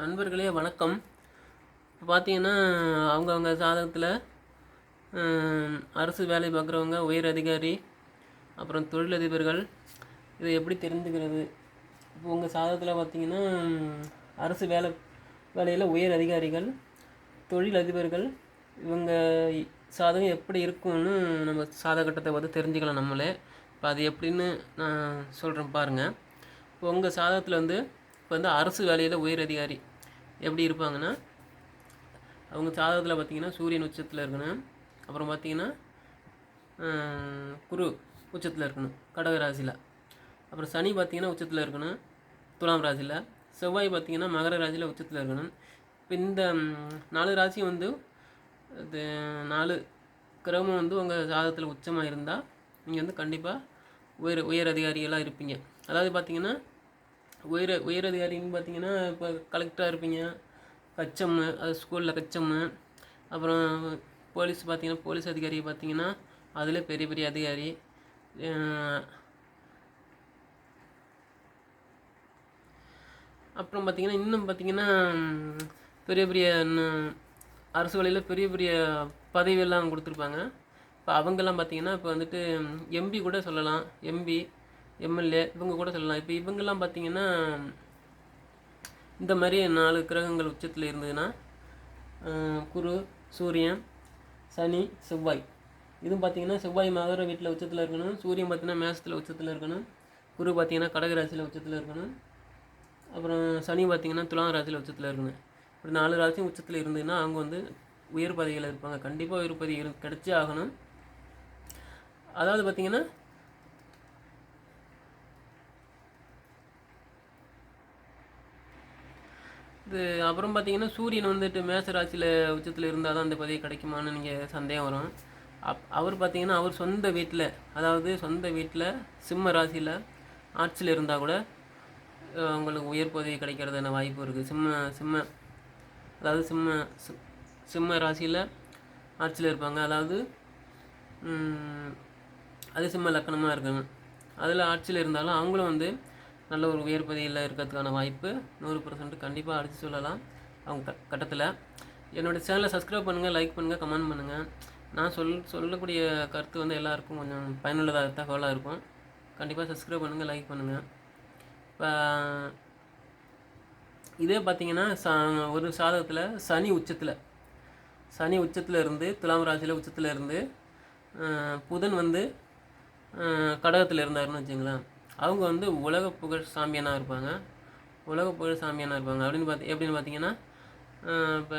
நண்பர்களே வணக்கம். இப்போ பார்த்தீங்கன்னா அவங்கவுங்க சாதகத்தில் அரசு வேலை பார்க்குறவங்க உயர் அதிகாரி அப்புறம் தொழிலதிபர்கள் இதை எப்படி தெரிந்துக்கிறது? இப்போ உங்கள் சாதகத்தில் பார்த்தீங்கன்னா அரசு வேலை வேலையில் உயர் அதிகாரிகள் தொழிலதிபர்கள் இவங்க சாதகம் எப்படி இருக்கும்னு நம்ம சாதகட்டத்தை பார்த்து தெரிஞ்சுக்கலாம் நம்மளே. இப்போ அது எப்படின்னு நான் சொல்கிறேன் பாருங்கள் இப்போ உங்கள் சாதகத்தில் வந்து இப்போ வந்து அரசு வேலையில் உயர் அதிகாரி எப்படி இருப்பாங்கன்னா அவங்க சாதகத்தில் பார்த்தீங்கன்னா சூரியன் உச்சத்தில் இருக்கணும். அப்புறம் பார்த்தீங்கன்னா குரு உச்சத்தில் இருக்கணும் கடக ராசியில். அப்புறம் சனி பார்த்தீங்கன்னா உச்சத்தில் இருக்கணும் துலாம் ராசியில். செவ்வாய் பார்த்தீங்கன்னா மகர ராசியில் உச்சத்தில் இருக்கணும். இப்போ இந்த நாலு ராசியும் வந்து இது நாலு கிரகமும் வந்து உங்கள் சாதகத்தில் உச்சமாக இருந்தால் நீங்கள் வந்து கண்டிப்பாக உயர் உயர் அதிகாரிகளாக இருப்பீங்க. அதாவது பார்த்தீங்கன்னா உயர் உயர் அதிகாரின்னு பார்த்தீங்கன்னா இப்போ கலெக்டராக இருப்பீங்க. கச்சம்மு அது ஸ்கூலில் கச்சம்மு அப்புறம் போலீஸ் பார்த்தீங்கன்னா போலீஸ் அதிகாரி பார்த்தீங்கன்னா அதில் பெரிய பெரிய அதிகாரி. அப்புறம் பார்த்தீங்கன்னா இன்னும் பார்த்தீங்கன்னா பெரிய பெரிய அரசு வேலையில் பெரிய பெரிய பதவியெல்லாம் கொடுத்துருப்பாங்க. இப்போ அவங்கெல்லாம் பார்த்தீங்கன்னா இப்போ வந்துட்டு எம்பி கூட சொல்லலாம். எம்பி எம்எல்ஏ இவங்க கூட சொல்லலாம். இப்போ இவங்கெல்லாம் பார்த்தீங்கன்னா இந்த மாதிரி நாலு கிரகங்கள் உச்சத்தில் இருந்ததுன்னா குரு சூரியன் சனி செவ்வாய். இதுவும் பார்த்தீங்கன்னா செவ்வாய் மகர வீட்டில் உச்சத்தில் இருக்கணும். சூரியன் பார்த்தீங்கன்னா மேசத்தில் உச்சத்தில் இருக்கணும். குரு பார்த்தீங்கன்னா கடகராசியில் உச்சத்தில் இருக்கணும். அப்புறம் சனி பார்த்தீங்கன்னா துலாம் ராசியில் உச்சத்தில் இருக்கணும். இப்படி நாலு ராசியும் உச்சத்தில் இருந்ததுன்னா அவங்க வந்து உயர் பதவியில் இருப்பாங்க. கண்டிப்பாக உயர் பதவி இரு ஆகணும். அதாவது பார்த்தீங்கன்னா இது அப்புறம் பார்த்தீங்கன்னா சூரியன் வந்துட்டு மேச ராசியில் உச்சத்தில் இருந்தால் தான் அந்த பதவி கிடைக்குமான்னு நீங்கள் சந்தேகம் வரும். அப் அவர் பார்த்தீங்கன்னா அவர் சொந்த வீட்டில் அதாவது சொந்த வீட்டில் சிம்ம ராசியில் ஆட்சியில் இருந்தால் கூட உங்களுக்கு உயர் பதவி கிடைக்கிறதான வாய்ப்பு இருக்குது சிம்ம சிம்ம அதாவது சிம்ம சிம்ம ராசியில் ஆட்சியில் இருப்பாங்க. அதாவது அது சிம்ம லக்கணமாக இருக்கணும். அதில் ஆட்சியில் இருந்தாலும் அவங்களும் வந்து நல்ல ஒரு உயர்பதியில் இருக்கிறதுக்கான வாய்ப்பு நூறு பர்சன்ட் கண்டிப்பாக அடித்து சொல்லலாம். அவங்க க கட்டத்தில். என்னோடய சேனலை சப்ஸ்கிரைப் பண்ணுங்கள் லைக் பண்ணுங்கள் கமெண்ட் பண்ணுங்கள் நான் சொல் சொல்லக்கூடிய கருத்து வந்து எல்லாருக்கும் கொஞ்சம் பயனுள்ளதாக தகவலாக இருக்கும். கண்டிப்பாக சப்ஸ்கிரைப் பண்ணுங்கள் லைக் பண்ணுங்கள் இப்போ இதே பார்த்தீங்கன்னா ச ஒரு சாதகத்தில் சனி உச்சத்தில். சனி உச்சத்தில் இருந்து துலாம் ராசியில் உச்சத்தில் இருந்து புதன் வந்து கடகத்தில் இருந்தாருன்னு வச்சுங்களேன் அவங்க வந்து உலக புகழ் சாம்பியனாக இருப்பாங்க. உலக புகழ் சாம்பியனாக இருப்பாங்க. அப்படின்னு பார்த்து எப்படின்னு பார்த்தீங்கன்னா இப்போ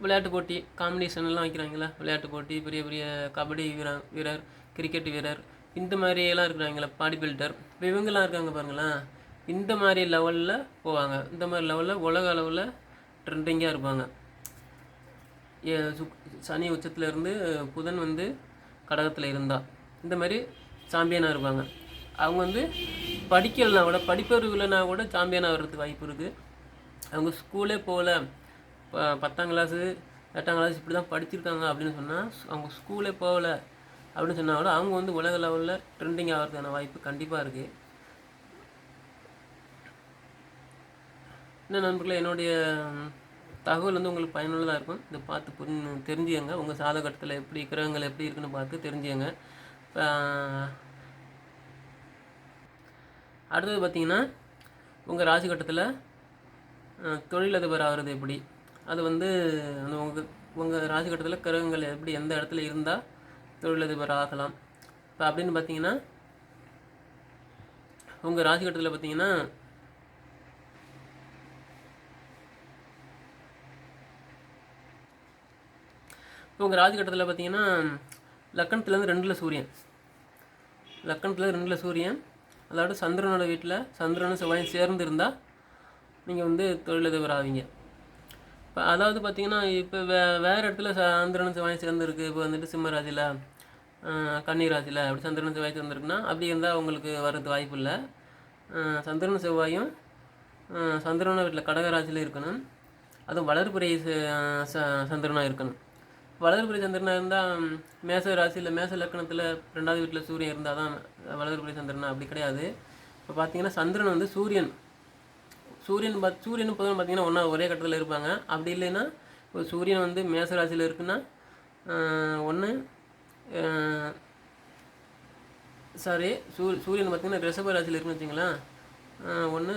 விளையாட்டு போட்டி காம்படிஷன் எல்லாம் வைக்கிறாங்களா விளையாட்டு போட்டி பெரிய பெரிய கபடி வீரர் வீரர் கிரிக்கெட் வீரர் இந்த மாதிரியெல்லாம் இருக்கிறாங்களா பாடி பில்டர் இப்போ இவங்கெல்லாம் இருக்காங்க பாருங்களேன். இந்த மாதிரி லெவலில் போவாங்க. இந்த மாதிரி லெவலில் உலக அளவில் ட்ரெண்டிங்காக இருப்பாங்க. ஏ- சனி உச்சத்தில் இருந்து புதன் வந்து கடகத்தில் இருந்தால் இந்த மாதிரி சாம்பியனாக இருப்பாங்க. அவங்க வந்து படிக்கலைனா கூட படிப்பறிவு இல்லைனா கூட சாம்பியனாக வர்றதுக்கு வாய்ப்பு இருக்குது அவங்க ஸ்கூலே போகல. இப்போ பத்தாம் கிளாஸு எட்டாம் கிளாஸ் இப்படி தான் படிச்சிருக்காங்க அப்படின்னு சொன்னால் அவங்க ஸ்கூலே போகல அப்படின்னு சொன்னால் கூட அவங்க வந்து உலக லெவலில் ட்ரெண்டிங் ஆகிறதுக்கான வாய்ப்பு கண்டிப்பாக இருக்குது என்ன நண்பர்களே என்னுடைய தகவல் வந்து உங்களுக்கு பயனுள்ளதாக இருக்கும். இதை பார்த்து புரிஞ்சு தெரிஞ்சுங்க உங்கள் சாதகட்டத்தில் எப்படி கிரகங்கள் எப்படி இருக்குன்னு பார்த்து தெரிஞ்சுங்க அடுத்தது பார்த்தீங்கன்னா உங்கள் ராசி கட்டத்தில் தொழிலதிபர் ஆகிறது எப்படி? அது வந்து அந்த உங்கள் உங்கள் ராசி கட்டத்தில் கிரகங்கள் எப்படி எந்த இடத்துல இருந்தால் தொழிலதிபர் ஆகலாம்? இப்போ அப்படின்னு பார்த்தீங்கன்னா உங்கள் ராசி கட்டத்தில் பார்த்தீங்கன்னா இப்போ உங்கள் ராஜகட்டத்தில் பார்த்தீங்கன்னா லக்கணத்துலேருந்து ரெண்டில் சூரியன். லக்கணத்தில் ரெண்டில் சூரியன். அதாவது சந்திரனோட வீட்டில் சந்திரனும் செவ்வாயும் சேர்ந்து இருந்தால் நீங்கள் வந்து தொழிலதிபர் ஆவீங்க. இப்போ அதாவது பார்த்தீங்கன்னா இப்போ வே வேறு இடத்துல சந்திரனும் செவ்வாயும் சேர்ந்துருக்கு. இப்போ வந்துட்டு சிம்மராசியில் கன்னிராசியில் கன்னி அப்படி சந்திரன் செவ்வாய் சேர்ந்துருக்குன்னா அப்படி இருந்தால் அவங்களுக்கு வர்றது வாய்ப்பு இல்லை. சந்திரன் செவ்வாயும் சந்திரனோட வீட்டில் கடகராசியில் இருக்கணும். அதுவும் வளர்பிறை சந்திரனாக இருக்கணும். வலதுபுரி சந்திரனாக இருந்தால் மேச ராசியில் மேச லக்கணத்தில் ரெண்டாவது வீட்டில் சூரியன் இருந்தால் தான் வலதுபுரி சந்திரனா? அப்படி கிடையாது. இப்போ பார்த்தீங்கன்னா சந்திரன் வந்து சூரியன். சூரியன் பத் சூரியனும் புதன் பார்த்தீங்கன்னா ஒன்றா ஒரே கட்டத்தில் இருப்பாங்க. அப்படி இல்லைன்னா இப்போ சூரியன் வந்து மேச ராசியில் இருக்குன்னா ஒன்று சாரி சூ சூரியன் பார்த்திங்கன்னா ரிஷப ராசியில் இருக்குன்னு வச்சுங்களேன். ஒன்று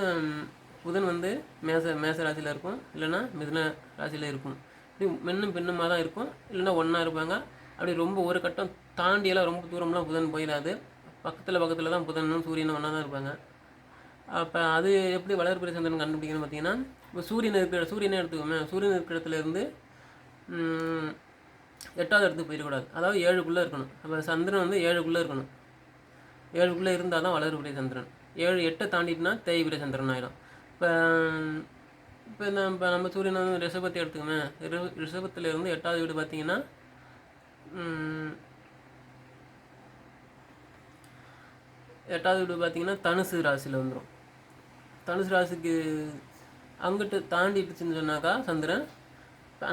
புதன் வந்து மேச மேச ராசியில் இருக்கும். இல்லைன்னா மிதுன ராசியில் இருக்கும். இப்படி மென்னும் பெண்ணுமாக தான் இருக்கும். இல்லைன்னா ஒன்றா இருப்பாங்க. அப்படி ரொம்ப ஒரு கட்டம் தாண்டியெல்லாம் ரொம்ப தூரம்லாம் புதன் போயிடாது பக்கத்தில் பக்கத்தில் தான் புதனும் சூரியனும் ஒன்றா தான் இருப்பாங்க. அப்போ அது எப்படி வளர்பிறை சந்திரன் கண்டுபிடிக்கணும்னு பார்த்தீங்கன்னா இப்போ சூரியன் இருக்கிற சூரியனே எடுத்துக்கோமே சூரியன் இருக்கிற இடத்துலேருந்து எட்டாவது இடத்துக்கு போயிடக்கூடாது. அதாவது ஏழுக்குள்ளே இருக்கணும். அப்போ சந்திரன் வந்து ஏழுக்குள்ளே இருக்கணும். ஏழுக்குள்ளே இருந்தால் தான் வளர்பிறை சந்திரன். ஏழு எட்டை தாண்டிட்டுனா தேய்பிறை சந்திரன் ஆகிடும் இப்போ இப்போ நம்ம இப்போ நம்ம சூரியன் வந்து ரிஷபத்தை எடுத்துக்கோங்க ரி ரிஷபத்துல இருந்து எட்டாவது வீடு பார்த்தீங்கன்னா எட்டாவது வீடு பார்த்தீங்கன்னா தனுசு ராசியில் வந்துடும் தனுசு ராசிக்கு அங்கிட்டு தாண்டிட்டுச்சுன்னு சொன்னாக்கா சந்திரன்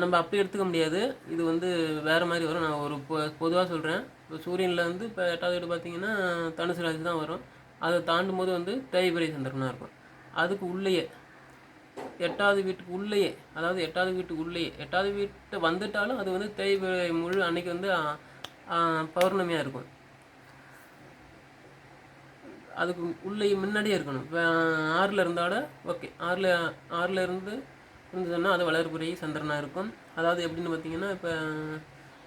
நம்ம அப்படி எடுத்துக்க முடியாது. இது வந்து வேறு மாதிரி வரும். நான் ஒரு பொ பொதுவாக சொல்கிறேன் இப்போ சூரியனில் வந்து இப்போ எட்டாவது வீடு பார்த்தீங்கன்னா தனுசு ராசி தான் வரும். அதை தாண்டும் போது வந்து தேய்பிரை சந்திரனாக இருக்கும். அதுக்கு உள்ளேயே எட்டாவது வீட்டுக்கு உள்ளேயே அதாவது எட்டாவது வீட்டுக்கு உள்ளேயே. எட்டாவது வீட்டை வந்துட்டாலும் அது வந்து தேய் முழு அன்னைக்கு வந்து பௌர்ணமியாக இருக்கும். அதுக்கு உள்ளே முன்னாடியே இருக்கணும். இப்போ ஆறில் இருந்தால ஓகே. ஆறில் ஆறில் இருந்து இருந்ததுன்னா அது வளர்புரை சந்திரனாக இருக்கும். அதாவது எப்படின்னு பார்த்தீங்கன்னா இப்போ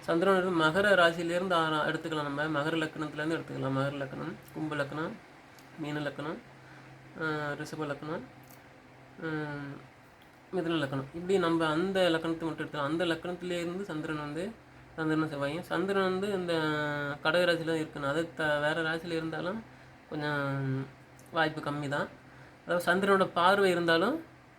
சந்திரன் மகர ராசியிலேருந்து எடுத்துக்கலாம் நம்ம. மகர லக்கணத்துலேருந்து எடுத்துக்கலாம். மகர லக்கணம் கும்ப லக்கணம் மீன லக்கணம் ரிஷப லக்கணம். மிதன லக்கணம் இப்படி நம்ம அந்த லக்கணத்தை மட்டும் எடுத்துக்கலாம். அந்த லக்கணத்திலேருந்து சந்திரன் வந்து சந்திரனும் செவ்வாயும் சந்திரன் வந்து இந்த கடக ராசியில் தான் இருக்கணும் அது த வேறு ராசியில் இருந்தாலும் கொஞ்சம் வாய்ப்பு கம்மி தான் அதாவது சந்திரனோட பார்வை இருந்தாலும்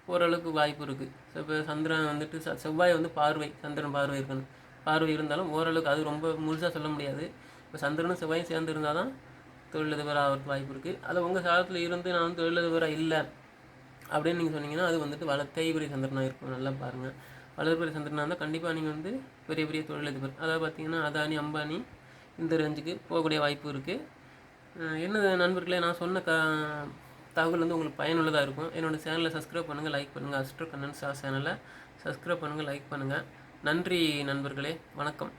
ஓரளவுக்கு வாய்ப்பு இருக்குது இப்போ சந்திரன் வந்துட்டு ச- செவ்வாய் வந்து பார்வை சந்திரன் பார்வை இருக்கணும். பார்வை இருந்தாலும் ஓரளவுக்கு அது ரொம்ப முழுசாக சொல்ல முடியாது. இப்போ சந்திரனும் செவ்வாயும் சேர்ந்து இருந்தால் தான் தொழிலதிபராக ஆகிறதுக்கு வாய்ப்பு இருக்குது அது உங்கள் சாதத்தில் இருந்து நான் வந்து தொழிலதிபராக இல்லை அப்படின்னு நீங்கள் சொன்னீங்கன்னா அது வந்துட்டு வள தேய்பிரை சந்திரனாக இருக்கும். நல்லா பாருங்கள் வளர்பிரி சந்திரனாக இருந்தால் கண்டிப்பாக நீங்கள் வந்து பெரிய பெரிய தொழிலதிபர் அதாவது பார்த்தீங்கன்னா அதானி அம்பானி இந்த ரேஞ்சுக்கு போகக்கூடிய வாய்ப்பு இருக்குது என்ன நண்பர்களே நான் சொன்ன க தகவல் வந்து உங்களுக்கு பயனுள்ளதாக இருக்கும். என்னோடய சேனலை சப்ஸ்கிரைப் பண்ணுங்கள் லைக் பண்ணுங்கள் அஸ்ட்ரோ கண்ணன் சா சேனலை சப்ஸ்கிரைப் பண்ணுங்கள் லைக் பண்ணுங்கள் நன்றி நண்பர்களே. வணக்கம்.